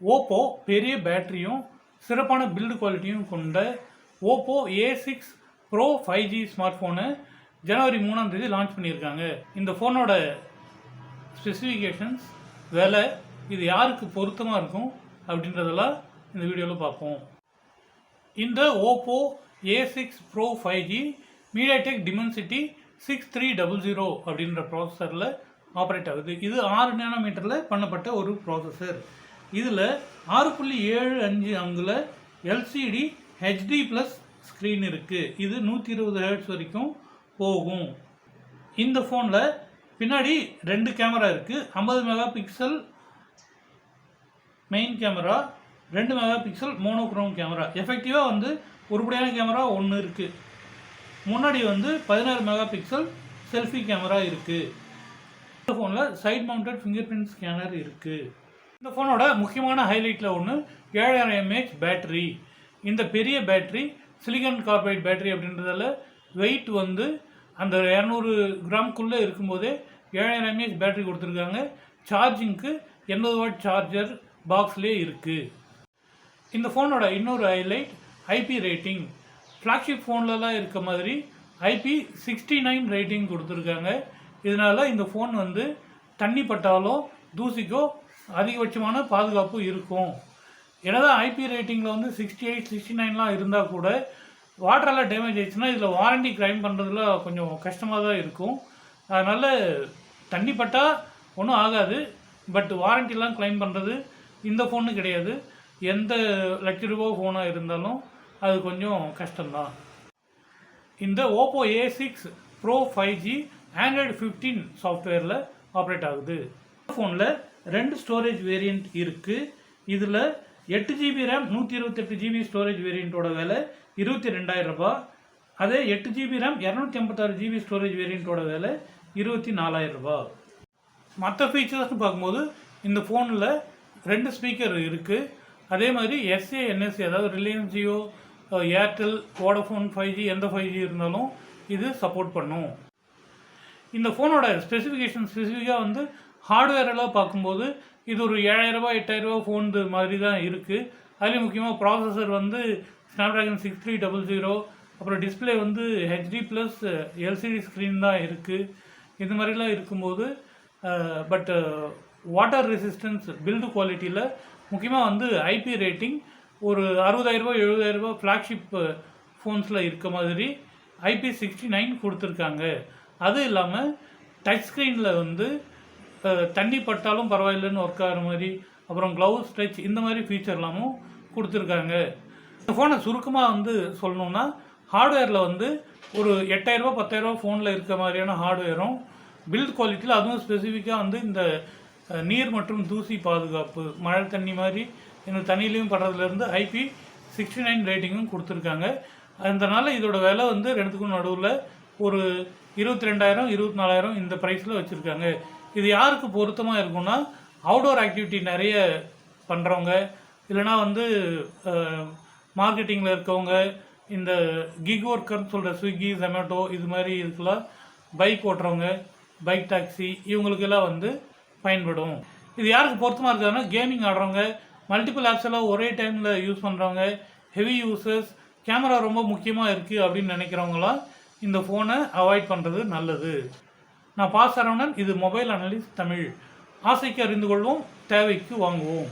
Oppo பெரிய பேட்டரியும் சிறப்பான build குவாலிட்டியும் கொண்ட Oppo A six pro five G smart phone ஜனவரி மூணாம் தேதி லான்ச் பண்ணியிருக்காங்க. இந்த ஃபோனோட ஸ்பெசிஃபிகேஷன்ஸ் விலை இது யாருக்கு பொருத்தமாக இருக்கும் அப்படின்றதெல்லாம் இந்த வீடியோவில் பார்ப்போம். இந்த Oppo A six pro five G MediaTek Dimensity six three double zero அப்படின்ற ப்ராசஸரில் ஆப்ரேட் ஆகுது. இது ஆறு நேனோமீட்டரில் பண்ணப்பட்ட ஒரு ப்ராசஸர் இதில் ஆறு புள்ளி ஏழு அஞ்சு அங்குல எல்சிடி ஹெச்டி ப்ளஸ் ஸ்க்ரீன் இருக்குது இது நூற்றி இருபது ஹேட்ஸ் வரைக்கும் போகும். இந்த ஃபோனில் பின்னாடி ரெண்டு கேமரா இருக்குது ஐம்பது மெகா பிக்சல் மெயின் கேமரா ரெண்டு மெகா பிக்சல் மோனோக்ரோம் கேமரா எஃபெக்டிவாக வந்து உருப்படியான கேமரா ஒன்று இருக்குது முன்னாடி வந்து பதினாறு மெகா பிக்சல் செல்ஃபி கேமரா இருக்குது இந்த ஃபோனில் side mounted finger print scanner இருக்குது இந்த ஃபோனோட முக்கியமான ஹைலைட்டில் ஒன்று ஏழாயிரம் எம்ஏஹெச் பேட்டரி இந்த பெரிய பேட்டரி சிலிகான் கார்பைட் பேட்டரி அப்படின்றதால வெயிட் வந்து அந்த இரநூறு கிராம்குள்ளே இருக்கும்போதே ஏழாயிரம் எம்ஏஹெச் பேட்டரி கொடுத்துருக்காங்க. சார்ஜிங்க்கு எண்பது வாட் சார்ஜர் பாக்ஸ்லேயே இருக்குது இந்த ஃபோனோட இன்னொரு ஹைலைட் ஐபி ரேட்டிங் ஃப்ளாக்ஷிப் ஃபோன்லலாம் இருக்க மாதிரி ஐபி சிக்ஸ்டி நைன் ரேட்டிங் கொடுத்துருக்காங்க. இதனால் இந்த ஃபோன் வந்து தண்ணி பட்டாலோ தூசிக்கோ அதிகபட்சமான பாதுகாப்பு இருக்கும். என்னதான் ஐபி ரேட்டிங்கில் வந்து சிக்ஸ்டி எயிட் சிக்ஸ்டி நைன்லாம் இருந்தால் கூட வாட்டரெல்லாம் டேமேஜ் ஆயிடுச்சுன்னா இதில் வாரண்டி கிளைம் பண்ணுறதுல கொஞ்சம் கஷ்டமாக தான் இருக்கும். அதனால் தண்ணி பட்டால் ஒன்றும் ஆகாது. பட் வாரண்டிலாம் கிளைம் பண்ணுறது இந்த ஃபோனு கிடையாது. எந்த லட்ச ரூபா ஃபோனாக இருந்தாலும் அது கொஞ்சம் கஷ்டம்தான். இந்த Oppo A six pro five G Android fifteen சாஃப்ட்வேரில் ஆப்ரேட் ஆகுது. ஃபோனில் ரெண்டு ஸ்டோரேஜ் வேரியண்ட் இருக்குது இதில் எட்டு ஜிபி ரேம் நூற்றி இருபத்தெட்டு ஜிபி ஸ்டோரேஜ் வேரியண்ட்டோட விலை இருபத்தி ரெண்டாயிரம் ரூபாய் அதே எட்டு ஜிபி ரேம் இரநூத்தி ஐம்பத்தாறு ஜிபி ஸ்டோரேஜ் வேரியண்ட்டோட விலை இருபத்தி நாலாயிரம் ரூபாய் மற்ற ஃபீச்சர்ஸ்னு பார்க்கும்போது இந்த ஃபோனில் ரெண்டு ஸ்பீக்கர் இருக்குது அதே மாதிரி எஸ்ஏ என்எஸ்சி அதாவது Reliance Jio Airtel Vodafone five G எந்த ஃபைவ் ஜி இருந்தாலும் இது சப்போர்ட் பண்ணும். இந்த ஃபோனோட ஸ்பெசிஃபிகேஷன் ஸ்பெசிஃபிக்காக வந்து ஹார்ட்வேரெல்லாம் பார்க்கும்போது இது ஒரு ஏழாயிரரூபா எட்டாயிரரூபா ஃபோன் மாதிரி தான் இருக்குது அதுலேயும் முக்கியமாக ப்ராசஸர் வந்து Snapdragon six three double zero அப்புறம் டிஸ்பிளே வந்து ஹெச்டி ப்ளஸ் எல்சிடி ஸ்க்ரீன் தான் இருக்குது இது மாதிரிலாம் இருக்கும்போது பட் வாட்டர் ரெசிஸ்டன்ஸ் பில்டு குவாலிட்டியில் முக்கியமாக வந்து ஐபி ரேட்டிங் ஒரு அறுபதாயிரரூபா எழுபதாயிரரூபா ஃப்ளாக்ஷிப் ஃபோன்ஸில் இருக்க மாதிரி ஐபி சிக்ஸ்டி நைன் கொடுத்துருக்காங்க. அது இல்லாமல் டச் ஸ்க்ரீனில் வந்து தண்ணி பட்டாலும் பரவாயில்லைன்னு ஒர்க் ஆகிற மாதிரி அப்புறம் க்ளவுஸ் ஸ்ட்ரெச் இந்த மாதிரி ஃபீச்சர்லாமும் கொடுத்துருக்காங்க. இந்த ஃபோனை சுருக்கமாக வந்து சொல்லணும்னா ஹார்ட்வேரில் வந்து ஒரு எட்டாயிரரூபா பத்தாயிரரூபா ஃபோனில் இருக்க மாதிரியான ஹார்ட்வேரும் பில்ட் குவாலிட்டியில் அதுவும் ஸ்பெசிஃபிக்காக வந்து இந்த நீர் மற்றும் தூசி பாதுகாப்பு மழை தண்ணி மாதிரி இந்த தண்ணியிலையும் படுறதுலேருந்து ஐபி சிக்ஸ்டி நைன் ரேட்டிங்கும் கொடுத்துருக்காங்க. அதனால் இதோட விலை வந்து ரெண்டுத்துக்கும் நடுவில் ஒரு இருபத்தி ரெண்டாயிரம் இருபத்தி நாலாயிரம் இந்த ப்ரைஸில் வச்சுருக்காங்க. இது யாருக்கு பொருத்தமாக இருக்கும்னா அவுடோர் ஆக்டிவிட்டி நிறைய பண்ணுறவங்க இல்லைனா வந்து மார்க்கெட்டிங்கில் இருக்கவங்க இந்த கிக் ஒர்க்கர்னு சொல்கிற ஸ்விக்கி ஜொமேட்டோ இது மாதிரி இதுக்கெல்லாம் பைக் ஓட்டுறவங்க பைக் டாக்ஸி இவங்களுக்கெல்லாம் வந்து பயன்படும். இது யாருக்கு பொருத்தமாக இருக்காதுன்னா கேமிங் ஆடுறவங்க மல்டிபிள் ஆப்ஸ் எல்லாம் ஒரே டைமில் யூஸ் பண்ணுறவங்க ஹெவி யூசர்ஸ் கேமரா ரொம்ப முக்கியமாக இருக்குது அப்படின்னு நினைக்கிறவங்களாம் இந்த ஃபோனை அவாய்ட் பண்ணுறது நல்லது. நான் பாஸ் சரவணன் இது மொபைல் அனலிஸ்ட் தமிழ். ஆசைக்கு அறிந்து கொள்வோம் தேவைக்கு வாங்குவோம்.